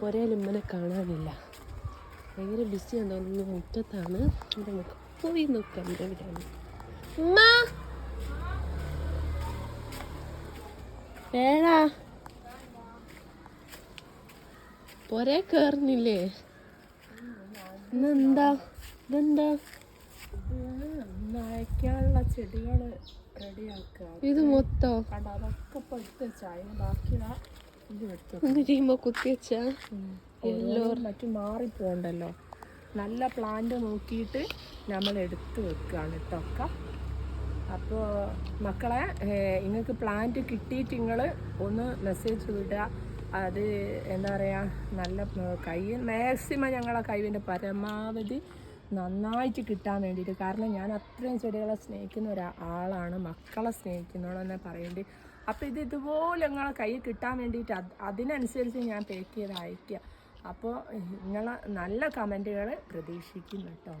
പുരയിൽ ഉമ്മനെ കാണാനില്ല. ഭയങ്കര ബിസി തോന്നുന്നു. മുറ്റത്താണ്. ഇവിടെ നമുക്ക് പോയി നോക്കാം. എവിടെയാണ് ഏഴാ പൊരേ കേറുന്നില്ലേ? ഇന്നെന്താ? ഇതെന്താ? നനയ്ക്കാനുള്ള ചെടികൾ റെഡിയാക്കുക ഇത് മൊത്തം? അതൊക്കെ ഇപ്പൊ ചായ ബാക്കിയുള്ള ഒന്ന് ചെയ്യുമ്പോ കുത്തിവെച്ചാ എല്ലാം മറ്റും മാറിപ്പോണ്ടല്ലോ. നല്ല പ്ലാന്റ് നോക്കിയിട്ട് നമ്മൾ എടുത്തു വെക്കുകയാണ് ഇട്ടൊക്കെ അപ്പോൾ മക്കളെ നിങ്ങൾക്ക് പ്ലാന്റ് കിട്ടിയിട്ട് നിങ്ങൾ ഒന്ന് മെസ്സേജ് വിടുക അത് എന്താ പറയുക നല്ല കൈ മാക്സിമം ഞങ്ങളെ കഴിവിന്റെ പരമാവധി നന്നായിട്ട് കിട്ടാൻ വേണ്ടിയിട്ട്. കാരണം ഞാൻ അത്രയും ചെടികളെ സ്നേഹിക്കുന്ന ഒരാളാണ് മക്കളെ സ്നേഹിക്കുന്നോളെന്നെ പറയേണ്ടി. അപ്പോൾ ഇത് ഇതുപോലെ നിങ്ങളെ കയ്യിൽ കിട്ടാൻ വേണ്ടിയിട്ട് അത് അതിനനുസരിച്ച് ഞാൻ പാക്ക് ചെയ്ത് അയക്കുക അപ്പോൾ നിങ്ങളെ നല്ല കമന്റുകൾ പ്രതീക്ഷിക്കുന്നു കേട്ടോ.